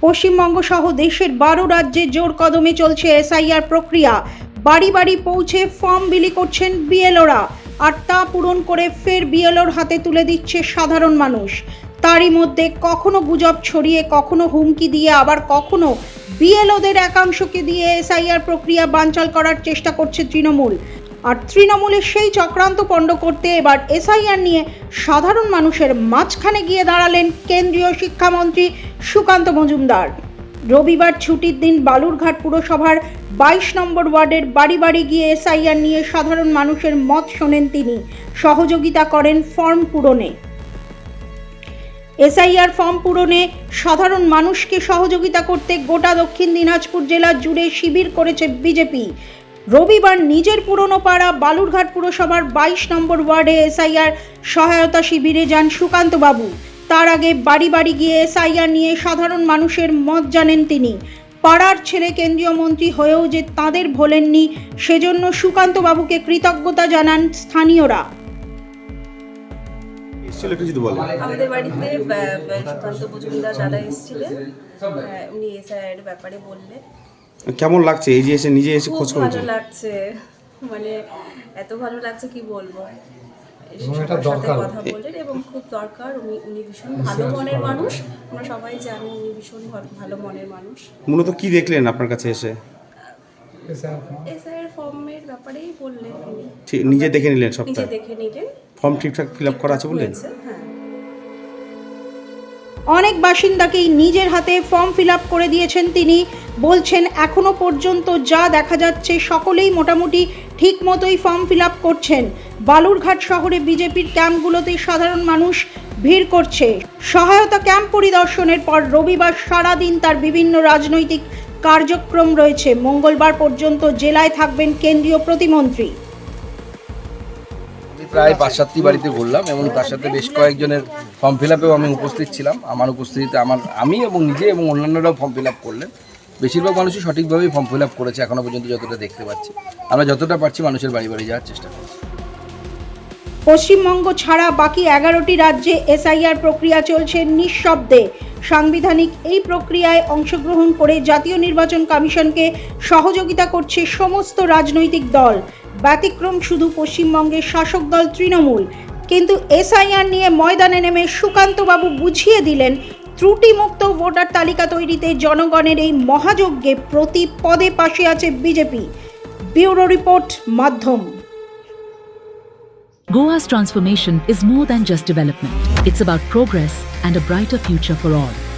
পশ্চিমবঙ্গ সহ দেশের বারো রাজ্যে জোর কদমে চলছে এসআইআর প্রক্রিয়া। বাড়ি বাড়ি পৌঁছে ফর্ম বিলি করছেন বিএলওরা। আর তা পূরণ করে ফের বিএলওর হাতে তুলে দিচ্ছে সাধারণ মানুষ। তারই মধ্যে কখনো গুজব ছড়িয়ে, কখনো হুমকি দিয়ে, আবার কখনো বিএলওদের একাংশকে দিয়ে এসআইআর প্রক্রিয়া বানচাল করার চেষ্টা করছে তৃণমূল। আর তৃণমূলের সেই চক্রান্ত পণ্ড করতে এবার এসআইআর নিয়ে সাধারণ মানুষের মাঝখানে গিয়ে দাঁড়ালেন কেন্দ্রীয় শিক্ষামন্ত্রী সুকান্ত মজুমদার। রবিবার ছুটির দিন বালুরঘাট পুরসভার বাইশ নম্বর ওয়ার্ডের বাড়ি বাড়ি গিয়ে এসআইআর নিয়ে সাধারণ মানুষের মত শোনেন তিনি। সহযোগিতা করেন ফর্ম পূরণে। এসআইআর ফর্ম পূরণে সাধারণ মানুষকে সহযোগিতা করতে গোটা দক্ষিণ দিনাজপুর জেলা জুড়ে শিবির করেছে বিজেপি। রবিবার নিজের পুরনো পাড়া বালুরঘাট পুরসভার বাইশ নম্বর ওয়ার্ডে এসআইআর সহায়তা শিবিরে যান সুকান্ত বাবু। তার আগে বাড়ি বাড়ি গিয়ে এসআইআর নিয়ে সাধারণ মানুষের মত জানেন তিনি। পাড়ার ছেলে কেন্দ্রীয় মন্ত্রী হয়েও যে তাদের ভোলেননি সেজন্য সুকান্ত বাবুকে কৃতজ্ঞতা জানান স্থানীয়রা। আমাদের বাড়িতে সুকান্ত মজুমদার দাদা এসেছিলেন। উনি এসআইয়ের ব্যাপারে বললেন। কেমন লাগছে? এই যে এসে নিজে এসে খুব খোঁজ ভালো লাগছে। মানে এত ভালো লাগছে কি বলব? এসে এবং এটা দরকার। কথা বললেন এবং খুব দরকার। উনি উনি ভীষণ ভালো মনের মানুষ। আমরা সবাই জানি উনি ভীষণ ভালো- মনের মানুষ। মূলত কি দেখলেন আপনার কাছে এসে? এসআইয়ের ফর্মের ব্যাপারেই বললেন উনি। নিজে দেখে নিলেন নিজে সবটা দেখে নিলেন। ফর্ম ঠিকঠাক ফিল আপ করা আছে বললেন? হ্যাঁ। অনেক বাসিন্দাকেই নিজের হাতে ফর্ম ফিল করে দিয়েছেন তিনি। বলছেন, এখনও পর্যন্ত যা দেখা যাচ্ছে, সকলেই মোটামুটি ঠিক মতোই ফর্ম ফিল করছেন। বালুরঘাট শহরে বিজেপির ক্যাম্পগুলোতে সাধারণ মানুষ ভিড় করছে। সহায়তা ক্যাম্প পরিদর্শনের পর রবিবার সারাদিন তার বিভিন্ন রাজনৈতিক কার্যক্রম রয়েছে। মঙ্গলবার পর্যন্ত জেলায় থাকবেন কেন্দ্রীয় প্রতিমন্ত্রী। প্রায় পাঁচ সাতটি বাড়িতে ঘুরলাম এবং তার সাথে বেশ কয়েকজনের ফর্ম ফিল আপেও আমি উপস্থিত ছিলাম। আমার উপস্থিতিতে আমার, আমি এবং নিজে এবং অন্যান্যরাও ফর্ম ফিল আপ করলেন। বেশিরভাগ মানুষই সঠিকভাবেই ফর্ম ফিল আপ করেছে এখনও পর্যন্ত যতটা দেখতে পাচ্ছি। আমরা যতটা পারছি মানুষের বাড়ি বাড়ি যাওয়ার চেষ্টা করছি। পশ্চিমবঙ্গ ছাড়া বাকি এগারোটি রাজ্যে এসআইআর প্রক্রিয়া চলছে নিঃশব্দে। সাংবিধানিক এই প্রক্রিয়ায় অংশগ্রহণ করে জাতীয় নির্বাচন কমিশনকে সহযোগিতা করছে সমস্ত রাজনৈতিক দল। ব্যতিক্রম শুধু পশ্চিমবঙ্গের শাসক দল তৃণমূল। কিন্তু এসআইআর নিয়ে ময়দানে নেমে সুকান্তবাবু বুঝিয়ে দিলেন, ত্রুটিমুক্ত ভোটার তালিকা তৈরিতে জনগণের এই মহাযজ্ঞে প্রতি পদে পাশে আছে বিজেপি। ব্যুরো রিপোর্ট মাধ্যম। Goa's transformation is more than just development. It's about progress and a brighter future for all.